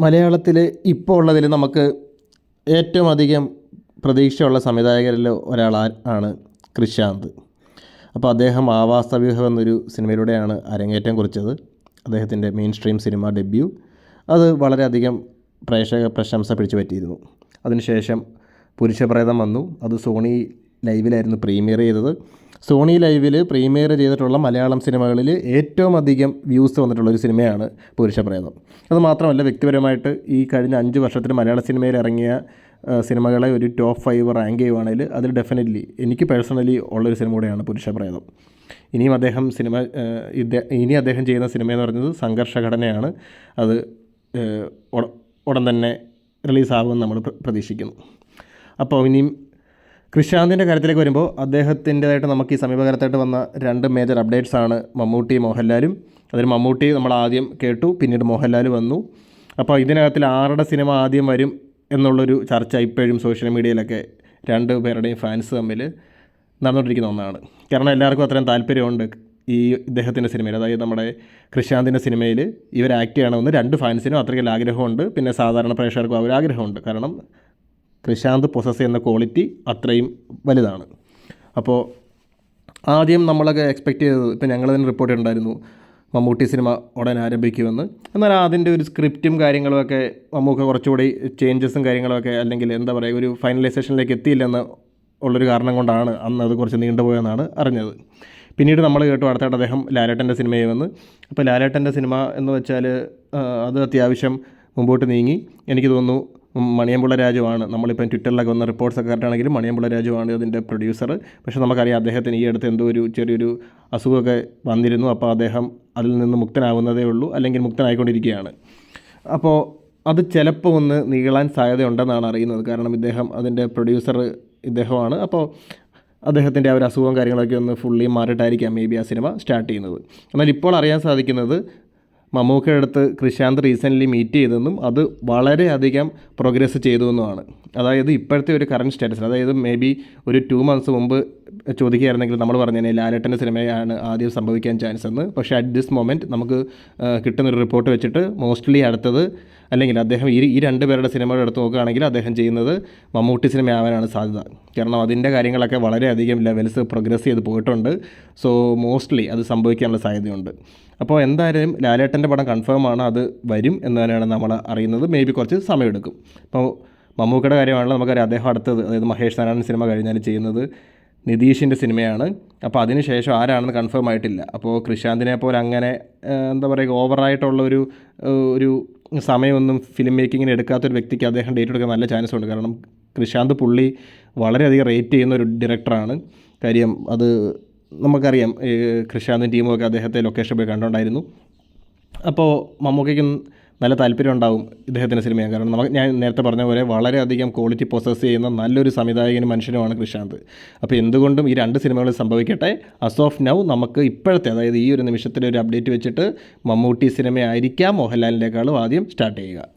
മലയാളത്തിൽ ഇപ്പോൾ ഉള്ളതിൽ നമുക്ക് ഏറ്റവും അധികം പ്രതീക്ഷയുള്ള സംവിധായകരിൽ ഒരാൾ ആണ് കൃഷാന്ത് അപ്പോൾ അദ്ദേഹം ആവാസവ്യൂഹം എന്നൊരു സിനിമയിലൂടെയാണ് അരങ്ങേറ്റം കുറിച്ചത്. അദ്ദേഹത്തിന്റെ മെയിൻ സ്ട്രീം സിനിമ ഡെബ്യൂ അത് വളരെയധികം പ്രേക്ഷക പ്രശംസ പിടിച്ചു പറ്റിയിരുന്നു. അതിനുശേഷം പുരുഷപ്രേതം വന്നു. അത് സോണി ലൈവിലായിരുന്നു പ്രീമിയർ ചെയ്തത്. സോണി ലൈവിൽ പ്രീമിയർ ചെയ്തിട്ടുള്ള മലയാളം സിനിമകളിൽ ഏറ്റവും അധികം വ്യൂസ് വന്നിട്ടുള്ള ഒരു സിനിമയാണ് പുരുഷപ്രേതം. അത് മാത്രമല്ല വ്യക്തിപരമായിട്ട് ഈ കഴിഞ്ഞ അഞ്ച് വർഷത്തിൽ മലയാള സിനിമയിൽ ഇറങ്ങിയ സിനിമകളെ ഒരു ടോപ്പ് ഫൈവ് റാങ്ക് ചെയ്യുവാണെങ്കിൽ അതിൽ ഡെഫിനറ്റ്ലി എനിക്ക് പേഴ്സണലി ഉള്ളൊരു സിനിമ കൂടെയാണ് പുരുഷപ്രേതം. ഇനിയും അദ്ദേഹം സിനിമ ഇനി അദ്ദേഹം ചെയ്യുന്ന സിനിമ എന്ന് പറയുന്നത് സംഘർഷഘടനയാണ്. അത് ഉടൻ തന്നെ റിലീസാകുമെന്ന് നമ്മൾ പ്രതീക്ഷിക്കുന്നു. അപ്പോൾ ഇനിയും കൃഷാന്തിന്റെ കാര്യത്തിലേക്ക് വരുമ്പോൾ അദ്ദേഹത്തിന്റെതായിട്ട് നമുക്ക് ഈ സമീപകാലത്തായിട്ട് വന്ന രണ്ട് മേജർ അപ്ഡേറ്റ്സ് ആണ് മമ്മൂട്ടി മോഹൻലാലും. അതിൽ മമ്മൂട്ടി നമ്മൾ ആദ്യം കേട്ടു പിന്നീട് മോഹൻലാൽ വന്നു. അപ്പോൾ ഇതിനകത്തിൽ ആരുടെ സിനിമ ആദ്യം വരും എന്നുള്ളൊരു ചർച്ച ഇപ്പോഴും സോഷ്യൽ മീഡിയയിലൊക്കെ രണ്ട് പേരുടെയും ഫാൻസ് തമ്മിൽ നടന്നുകൊണ്ടിരിക്കുന്ന ഒന്നാണ്. കാരണം എല്ലാവർക്കും അത്രയും താല്പര്യമുണ്ട് ഈ ഇദ്ദേഹത്തിന്റെ സിനിമയിൽ. അതായത് നമ്മുടെ കൃഷാന്തിന്റെ സിനിമയിൽ ഇവർ ആക്ട് ചെയ്യണമെന്ന് രണ്ട് ഫാൻസിനും അത്രയ്ക്ക് ആഗ്രഹമുണ്ട്. പിന്നെ സാധാരണ പ്രേക്ഷകർക്കും അവർ ആഗ്രഹമുണ്ട് കാരണം കൃഷാന്ത് പൊസസ് ചെയ്യുന്ന ക്വാളിറ്റി അത്രയും വലുതാണ്. അപ്പോൾ ആദ്യം നമ്മളൊക്കെ എക്സ്പെക്റ്റ് ചെയ്തത് ഇപ്പം ഞങ്ങൾ തന്നെ റിപ്പോർട്ട് ഉണ്ടായിരുന്നു മമ്മൂട്ടി സിനിമ ഉടൻ ആരംഭിക്കുമെന്ന്. എന്നാൽ അതിന്റെ ഒരു സ്ക്രിപ്റ്റും കാര്യങ്ങളുമൊക്കെ മമ്മൂക്ക് കുറച്ചുകൂടി ചേഞ്ചസും കാര്യങ്ങളൊക്കെ അല്ലെങ്കിൽ എന്താ പറയുക ഒരു ഫൈനലൈസേഷനിലേക്ക് എത്തിയില്ലെന്ന് ഉള്ളൊരു കാരണം കൊണ്ടാണ് അന്ന് അത് കുറച്ച് നീണ്ടുപോയെന്നാണ് അറിഞ്ഞത്. പിന്നീട് നമ്മൾ കേട്ടു അടുത്തായിട്ട് അദ്ദേഹം ലാലേട്ടന്റെ സിനിമയിൽ വന്ന് അപ്പോൾ ലാലേട്ടന്റെ സിനിമ എന്ന് വെച്ചാൽ അത് അത്യാവശ്യം മുമ്പോട്ട് നീങ്ങി. എനിക്ക് തോന്നുന്നു മണിയമ്പുള്ള രാജുവാണ്. നമ്മളിപ്പം ട്വിറ്ററിലൊക്കെ വന്ന റിപ്പോർട്ട്സ് ഒക്കെ കറക്റ്റാണെങ്കിലും മണിയമ്പുള്ള രാജുവാണ് അതിന്റെ പ്രൊഡ്യൂസർ പക്ഷേ നമുക്കറിയാം അദ്ദേഹത്തിന് ഈ അടുത്ത് എന്തോ ഒരു ചെറിയൊരു അസുഖമൊക്കെ വന്നിരുന്നു. അപ്പോൾ അദ്ദേഹം അതിൽ നിന്ന് മുക്തനാവുന്നതേ ഉള്ളൂ. അല്ലെങ്കിൽ മുക്തനായിക്കൊണ്ടിരിക്കുകയാണ്. അപ്പോൾ അത് ചിലപ്പോൾ ഒന്ന് നീളാൻ സാധ്യതയുണ്ടെന്നാണ് അറിയുന്നത്. കാരണം ഇദ്ദേഹം അതിന്റെ പ്രൊഡ്യൂസർ ഇദ്ദേഹമാണ്. അപ്പോൾ അദ്ദേഹത്തിന്റെ ആ ഒരു അസുഖവും കാര്യങ്ങളൊക്കെ ഒന്ന് ഫുള്ളി മാറിയിട്ടായിരിക്കാം മേ ബി ആ സിനിമ സ്റ്റാർട്ട് ചെയ്യുന്നത്. എന്നാൽ ഇപ്പോൾ അറിയാൻ സാധിക്കുന്നത് മമ്മൂക്കയുടെ അടുത്ത് കൃഷാന്ത് റീസെന്റ്ലി മീറ്റ് ചെയ്തെന്നും അത് വളരെയധികം പ്രോഗ്രസ് ചെയ്തു എന്നുമാണ് അതായത് ഇപ്പോഴത്തെ ഒരു കറണ്ട് സ്റ്റാറ്റസ് അതായത് മേ ബി ഒരു ടു മന്ത്സ് മുമ്പ് ചോദിക്കുകയായിരുന്നെങ്കിൽ നമ്മൾ പറഞ്ഞതിനെ ലാലേട്ടന്റെ സിനിമയാണ് ആദ്യം സംഭവിക്കാൻ ചാൻസ് എന്ന്. പക്ഷേ അറ്റ് ദിസ് മൊമെന്റ് നമുക്ക് കിട്ടുന്ന കിട്ടുന്നൊരു റിപ്പോർട്ട് വെച്ചിട്ട് മോസ്റ്റ്ലി അടുത്തത് അല്ലെങ്കിൽ അദ്ദേഹം ഈ ഈ രണ്ട് പേരുടെ സിനിമകൾ എടുത്ത് നോക്കുകയാണെങ്കിൽ അദ്ദേഹം ചെയ്യുന്നത് മമ്മൂട്ടി സിനിമയാവാനാണ് സാധ്യത. കാരണം അതിന്റെ കാര്യങ്ങളൊക്കെ വളരെയധികം ലെവൽസ് പ്രോഗ്രസ് ചെയ്ത് പോയിട്ടുണ്ട്. സോ മോസ്റ്റ്ലി അത് സംഭവിക്കാനുള്ള സാധ്യതയുണ്ട്. അപ്പോൾ എന്തായാലും ലാലേട്ടന്റെ പടം കൺഫേം ആണ് അത് വരും എന്ന് തന്നെയാണ് നമ്മൾ അറിയുന്നത്. മേ ബി കുറച്ച് സമയമെടുക്കും. അപ്പോൾ മമ്മൂക്കയുടെ കാര്യമാണല്ലോ നമുക്കറിയാം അദ്ദേഹം അടുത്തത് അതായത് മഹേഷ് നാരായണൻ സിനിമ കഴിഞ്ഞാൽ ചെയ്യുന്നത്. നിതീഷിന്റെ സിനിമയാണ്. അപ്പോൾ അതിനുശേഷം ആരാണെന്ന് കൺഫേം ആയിട്ടില്ല. അപ്പോൾ കൃഷാന്തിനെ പോലെ അങ്ങനെ എന്താ പറയുക ഓവറായിട്ടുള്ള ഒരു ഒരു സമയമൊന്നും ഫിലിം മേക്കിങ്ങിന് എടുക്കാത്തൊരു വ്യക്തിക്ക് അദ്ദേഹം ഡേറ്റ് എടുക്കാൻ നല്ല ചാൻസ് ഉണ്ട്. കാരണം കൃഷാന്ത് പുള്ളി വളരെയധികം റേറ്റ് ചെയ്യുന്ന ഒരു ഡയറക്ടറാണ് കാര്യം അത് നമുക്കറിയാം കൃഷാന്തും ടീമും അദ്ദേഹത്തെ ലൊക്കേഷൻ പോയി കണ്ടുകൊണ്ടായിരുന്നു അപ്പോൾ മമ്മൂക്കയ്ക്കും നല്ല താല്പര്യം ഉണ്ടാവും ഇദ്ദേഹത്തിന്റെ സിനിമയാണ് കാരണം നമുക്ക് ഞാൻ നേരത്തെ പറഞ്ഞ പോലെ വളരെയധികം ക്വാളിറ്റി പൊസസ് ചെയ്യുന്ന നല്ലൊരു സംവിധായകനും മനുഷ്യനുമാണ് കൃഷാന്ത് അപ്പോൾ എന്തുകൊണ്ടും ഈ രണ്ട് സിനിമകൾ സംഭവിക്കട്ടെ. അസ് ഓഫ് നൗ നമുക്ക് ഇപ്പോഴത്തെ അതായത് ഈ ഒരു നിമിഷത്തിലെ ഒരു അപ്ഡേറ്റ് വെച്ചിട്ട് മമ്മൂട്ടി സിനിമയായിരിക്കാം. മോഹൻലാലിന്റെക്കാളും ആദ്യം സ്റ്റാർട്ട് ചെയ്യുക.